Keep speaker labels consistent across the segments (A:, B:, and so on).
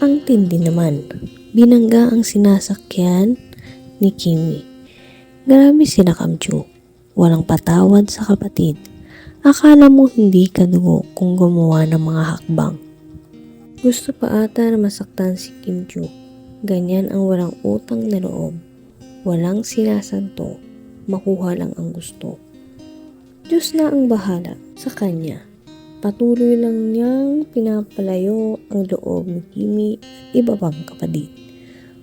A: Ang tindi naman. Binangga ang sinasakyan ni Kimi. Grabe sila Kamchu. Walang patawad sa kapatid. Akala mo hindi ka dugo kung gumawa ng mga hakbang. Gusto pa ata na masaktan si Kim Chu. Ganyan ang walang utang na loob. Walang sinasanto. Makuha lang ang gusto. Diyos na ang bahala sa kanya. Patuloy lang niyang pinapalayo ang loob ni Kimi at iba pang.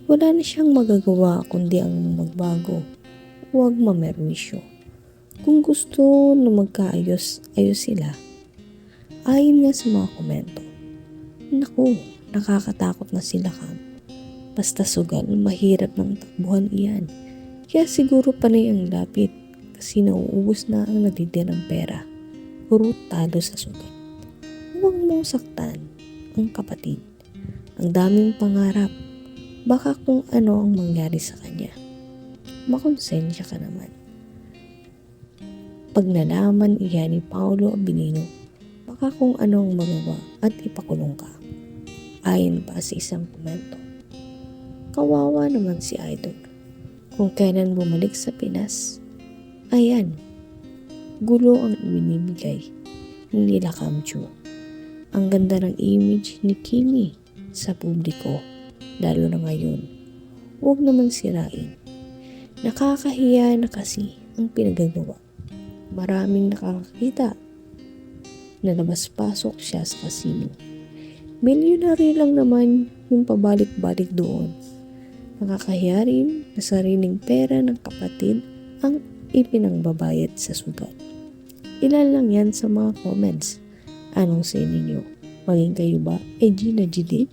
A: Wala na siyang magagawa kundi ang magbago. Huwag mamerwisyo. Kung gusto na magkaayos, ayos sila. Ayon nga sa mga komento. Naku, nakakatakot na sila kam. Basta sugal, mahirap ng takbuhan iyan. Kaya siguro panay ang lapit kasi nauubos na ang natitirang pera. Puro talo sa sugat. Huwag mong saktan ang kapatid. Ang daming pangarap. Baka kung ano ang mangyari sa kanya. Makonsensya ka naman. Pag nalaman iyan ni Paolo Abilino, baka kung ano ang magawa at ipakulong ka. Ayon pa sa isang komento. Kawawa naman si Idol. Kung kailan bumalik sa Pinas, ayan, gulo ang binibigay ni Lila Kamchu. Ang ganda ng image ni Kimi sa publiko, lalo na ngayon. Huwag naman sirain. Nakakahiya na kasi ang pinagagawa. Maraming nakakakita na labas-pasok siya sa kasino. Milyonary lang naman yung pabalik-balik doon. Nakakahiya rin na sariling pera ng kapatid ang ipinangbabayad sa sugat. Ilan lang yan sa mga comments. Anong sa ninyo? Maging kayo ba ay Gina G din?